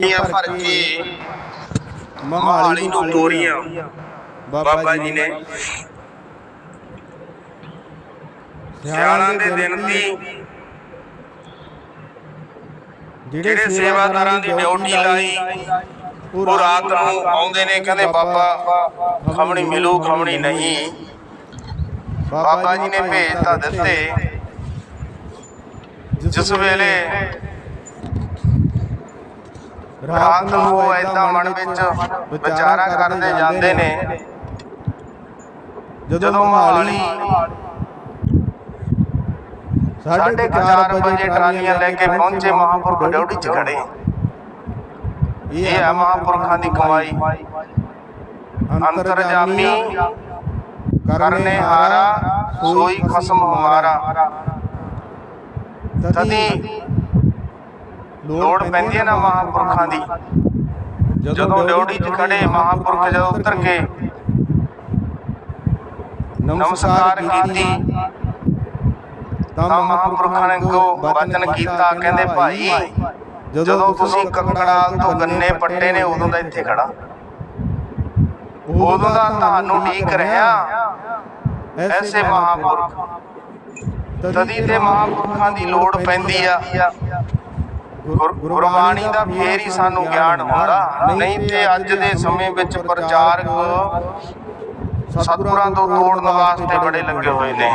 ਦੀਆਂ ਭਰ ਕੇ ਮਹਾਲੀ ਨੂੰ ਤੋਰੀਆਂ। ਬਾਬਾ ਜੀ ਨੇ ਸਿਆਲਾਂ ਦੇ ਦਿਨ ਦੀ ਜਿਹੜੇ ਸੇਵਾਦਾਰਾਂ ਦੀ ਡਿਊਟੀ ਲਾਈ ਉਹ ਰਾਤ ਨੂੰ ਆਉਂਦੇ ਨੇ ਕਹਿੰਦੇ ਬਾਬਾ ਖਮਣੀ ਮਿਲੂ ਖਮਣੀ ਨਹੀਂ। ਬਾਬਾ ਜੀ ਨੇ ਭੇਜ ਤਾਂ ਦਿੱਤੇ। ਜਿਸ ਵੇਲੇ ਰਾਤ ਨੂੰ ਏਦਾਂ ਮਨ ਵਿੱਚ ਵਿਚਾਰਾ ਕਰਦੇ ਜਾਂਦੇ ਨੇ। ਜਦੋਂ ਮਹਾਲੀ ਸਾਢੇ 4 ਵਜੇ ਟਰਾਲੀਆਂ ਲੈ ਕੇ ਪਹੁੰਚੇ ਮਹਾਂਪੁਰਖ ਡਿਊਟੀ 'ਚ ਖੜੇ ਇਹ ਹੈ ਮਹਾਂਪੁਰਖਾਂ ਦੀ ਕਮਾਈ। ਅੰਤਰਜਾਮੀ ਕਰਨੇ ਹਾਰਾ ਸੋਈ ਖਸਮ ਹਮਾਰਾ ਤਦੀ ਲੋੜ ਪੈਂਦੀ ਹੈ ਨਾ ਮਹਾਂਪੁਰਖਾਂ ਦੀ। ਜਦੋਂ ਡਿਊਟੀ 'ਚ ਖੜੇ ਮਹਾਂਪੁਰਖ ਜਦੋਂ ਉਤਰ ਕੇ ਨਮਸਕਾਰ ਕੀਤੀ। ਤਾਂ ਮਹਾਂਪੁਰਖਾਂ ਨੇ ਕੋ ਬਚਨ ਕੀਤਾ ਕਹਿੰਦੇ ਭਾਈ ਜਦੋਂ ਤੁਸੀਂ ਕੰਕੜਾਲ ਤੋਂ ਗੰਨੇ ਪੱਟੇ ਨੇ ਉਦੋਂ ਦਾ ਇੱਥੇ ਖੜਾ। ਉਦੋਂ ਦਾ ਤੁਹਾਨੂੰ ਢੀਕ ਰਿਹਾ। ਐਸੇ ਮਹਾਂਪੁਰਖ। ਤਦੀ ਤੇ ਮਹਾਂਪੁਰਖਾਂ ਦੀ ਲੋੜ ਪੈਂਦੀ ਆ। ਗੁਰਬਾਣੀ ਦਾ ਫੇਰ ਹੀ ਸਾਨੂੰ ਗਿਆਨ ਹੁੰਦਾ ਨਹੀਂ ਤੇ ਅੱਜ ਦੇ ਸਮੇਂ ਵਿੱਚ ਪ੍ਰਚਾਰਕ ਸਤਿਗੁਰਾਂ ਤੋਂ ਤੋੜਨ ਵਾਸਤੇ ਬੜੇ ਲੱਗੇ ਹੋਏ ਨੇ।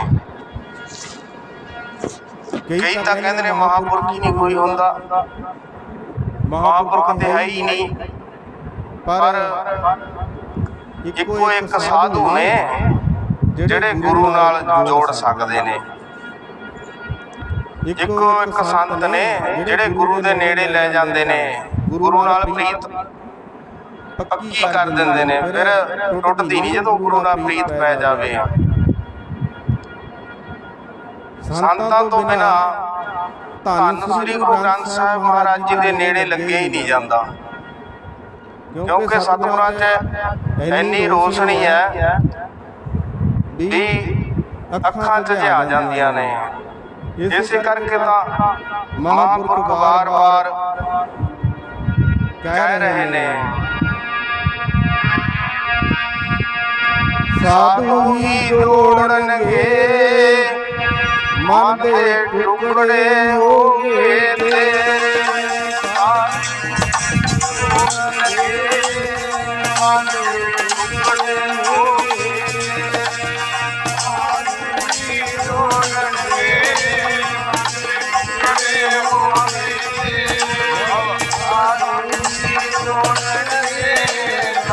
ਕਈ ਤਾਂ ਕਹਿੰਦੇ ਨੇ ਮਹਾਂਪੁਰਖ ਹੀ ਨਹੀਂ ਕੋਈ ਹੁੰਦਾ। ਮਹਾਂਪੁਰਖ ਤੇ ਹੈ ਹੀ ਨਹੀਂ। ਪਰ ਇੱਕੋ ਇੱਕ ਸਾਧੂ ਨੇ ਜਿਹੜੇ ਗੁਰੂ ਨਾਲ ਜੋੜ ਸਕਦੇ ਨੇ। ਇੱਕੋ ਇੱਕ ਸੰਤ ਨੇ ਜਿਹੜੇ ਗੁਰੂ ਦੇ ਨੇੜੇ ਲੈ ਜਾਂਦੇ ਨੇ, ਗੁਰੂ ਨਾਲ ਪ੍ਰੀਤ ਪੱਕੀ ਕਰ ਦਿੰਦੇ ਨੇ, ਫਿਰ ਟੁੱਟਦੀ ਨਹੀਂ ਜਦੋਂ ਗੁਰੂ ਨਾਲ ਪ੍ਰੀਤ ਪੈ ਜਾਵੇ। ਸੰਤਾਂ ਤੋਂ ਬਿਨਾ ਧੰਨ ਸ੍ਰੀ ਗੁਰੂ ਗ੍ਰੰਥ ਸਾਹਿਬ ਮਹਾਰਾਜ ਜੀ ਦੇ ਨੇੜੇ ਲੱਗੇ ਹੀ ਨਹੀਂ ਜਾਂਦਾ। ਕਿਉਂਕਿ ਸਤਿਗੁਰਾਂ 'ਚ ਇੰਨੀ ਰੋਸ਼ਨੀ ਹੈ ਵੀ ਅੱਖਾਂ 'ਚ ਆ ਜਾਂਦੀਆਂ ਨੇ। ਇਸੇ ਕਰਕੇ ਤਾਂ ਮਹਾਂਪੁਰਖ ਵਾਰ-ਵਾਰ ਕਹਿ ਰਹੇ ਨੇ। ਸਾਧੂ ਹੀ ਜੋੜਨਗੇ। ਮਨ ਦੇ ਟੁਕੜੇ ਹੋਗੇ ਤੇ